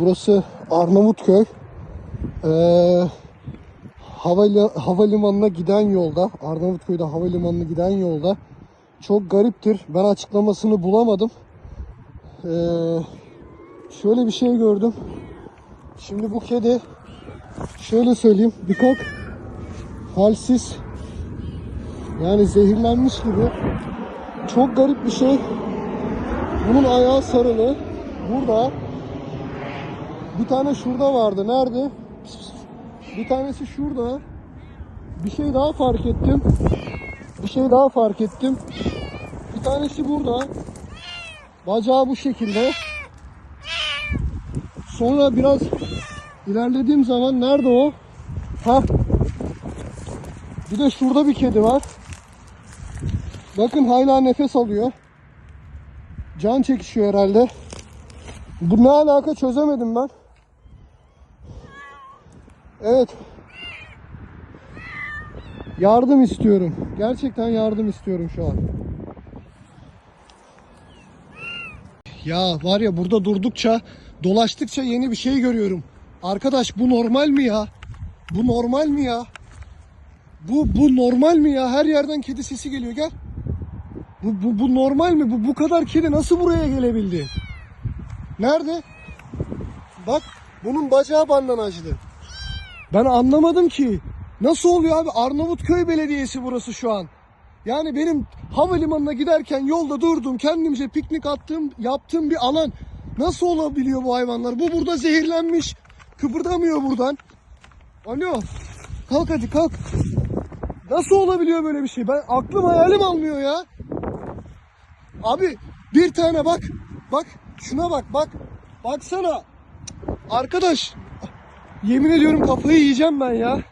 Burası Arnavutköy. Ee, havali, havalimanına giden yolda, Arnavutköy'de havalimanına giden yolda çok gariptir. Ben açıklamasını bulamadım. Ee, şöyle bir şey gördüm. Şimdi bu kedi şöyle söyleyeyim bir kalk halsiz yani zehirlenmiş gibi çok garip bir şey. Bunun ayağı sarılı. Burada. Bir tane şurada vardı. Nerede? Bir tanesi şurada. Bir şey daha fark ettim. Bir şey daha fark ettim. Bir tanesi burada. Bacağı bu şekilde. Sonra biraz ilerlediğim zaman nerede o? Ha? Bir de şurada bir kedi var. Bakın hala nefes alıyor. Can çekişiyor herhalde. Bu ne alaka çözemedim ben. Evet. Yardım istiyorum. Gerçekten yardım istiyorum şu an. Ya var ya burada durdukça, dolaştıkça yeni bir şey görüyorum. Arkadaş bu normal mi ya? Bu normal mi ya? Bu bu normal mi ya? Her yerden kedi sesi geliyor. Gel. Bu, bu, bu normal mi? Bu, bu kadar kedi nasıl buraya gelebildi? Nerede? Bak bunun bacağı bandajlı. Ben anlamadım ki. Nasıl oluyor abi? Arnavutköy Belediyesi burası şu an. Yani benim havalimanına giderken yolda durdum. Kendimce piknik attığım, yaptığım bir alan. Nasıl olabiliyor bu hayvanlar? Bu burada zehirlenmiş. Kıpırdamıyor buradan. Alo. Kalk hadi kalk. Nasıl olabiliyor böyle bir şey? Ben aklım hayalim almıyor ya. Abi bir tane bak. Bak şuna bak bak. Baksana. Arkadaş. Yemin ediyorum kafayı yiyeceğim ben ya.